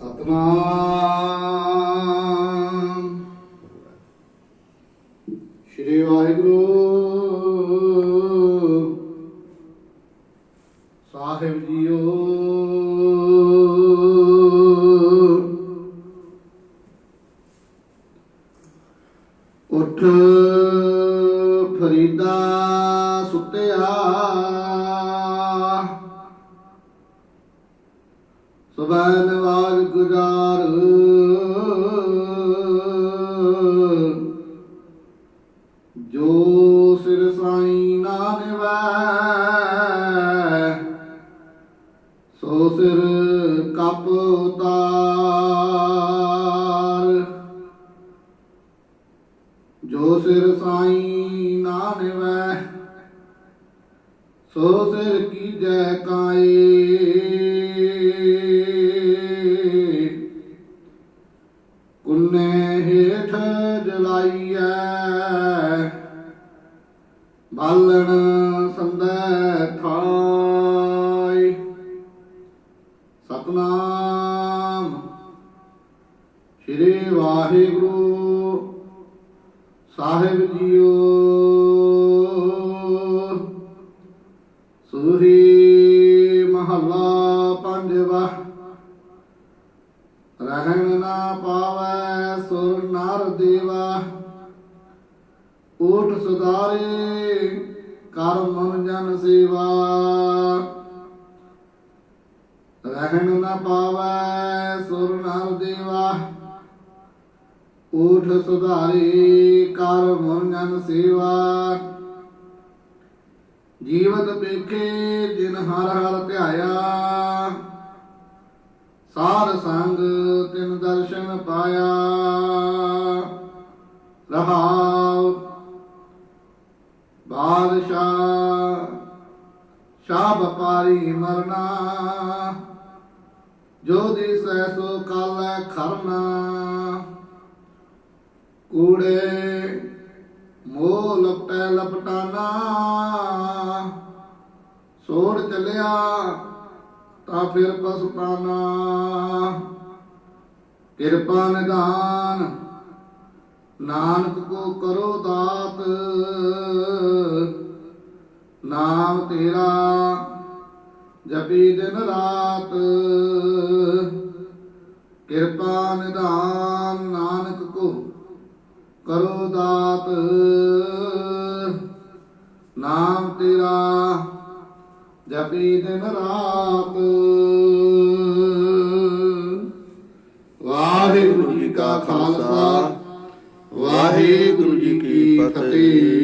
ਸਤਨਾਮ। ਸ਼੍ਰੀ ਵਾਹਿਗੁਰੂ। ਸਾਹਿਬ ਜੀਓ। ਉਠ ਫਰੀਦਾ ਸੁੱਤਿਆ। ਸਬੈ ਨਵਾਜ ਗੁਜ਼ਾਰ ਜੋ ਸਿਰ ਸਾਈ ਨਾ ਨਿਵੈ, ਸੋ ਸਿਰ ਕਪ ਉਤਾਰ। ਜੋ ਸਿਰ ਸਾਈ ਨਾ ਨਿਵੈ, ਸੋ ਸਿਰ ਕੀ ਜੈ ਕਾਏ। ਹੇਠ ਜਲਾਈਐ ਬਾਲਣ ਸੰਦੈ ਥਾਈ। ਸਤਨਾਮ ਸ੍ਰੀ ਵਾਹਿਗੁਰੂ ਸਾਹਿਬ ਜੀਓ। ਸੁਹੀ ਮਹੱਲਾ ਪੰਜਵਾ ਰਹਿਣ ਨਾ ਪਾਵੈ, ਸੁਰ ਨਰ ਦੇਵਾ। ਊਠ ਸੁਧਾਰੇ, ਕਰ ਮਨ ਜਨ ਸੇਵਾ। ਰਹਿਣ ਨਾ ਪਾਵੈ, ਸੁਰ ਨਰ ਦੇਵਾ। ਊਠ ਸੁਧਾਰੇ, ਕਰ ਮਨ ਜਨ ਸੇਵਾ। ਜੀਵਤ ਵੇਖੇ ਜਿਨ ਹਰ ਹਰ ਧਿਆਇਆ। ਸਾਧ ਸੰਗ ਤਿਨ ਦਰਸ਼ਨ ਪਾਇਆ। ਰਹਾਉ ਬਾਦਸ਼ਾਹ ਸ਼ਾਹ ਵਪਾਰੀ ਮਰਨਾ। ਜੋ ਦਿਸੈ ਸੋ ਕਾਲੈ ਖਰਨਾ। ਕੂੜੇ ਮੋਹ ਲਪਟੈ ਲਪਟਾਨਾ। ਸੋੜ ਚੱਲਿਆ ਤਾਂ ਫਿਰ ਪਸਪਾਨਾ ਕਿਰਪਾ ਨਿਦਾਨ ਨਾਨਕ ਕੋ ਕਰੋ ਦਾਤ। ਨਾਮ ਤੇਰਾ ਜਪੀ ਦਿਨ ਰਾਤ। ਕਿਰਪਾ ਨਿਦਾਨ ਨਾਨਕ ਕੋ ਕਰੋ ਦਾਤ। ਨਾਮ ਤੇਰਾ ਜਪੀ ਦਿਨ ਰਾਤ। ਵਾਹਿਗੁਰੂ ਜੀ ਕਾ ਖਾਲਸਾ ਵਾਹਿਗੁਰੂ ਜੀ ਕੀ ਫਤਿਹ।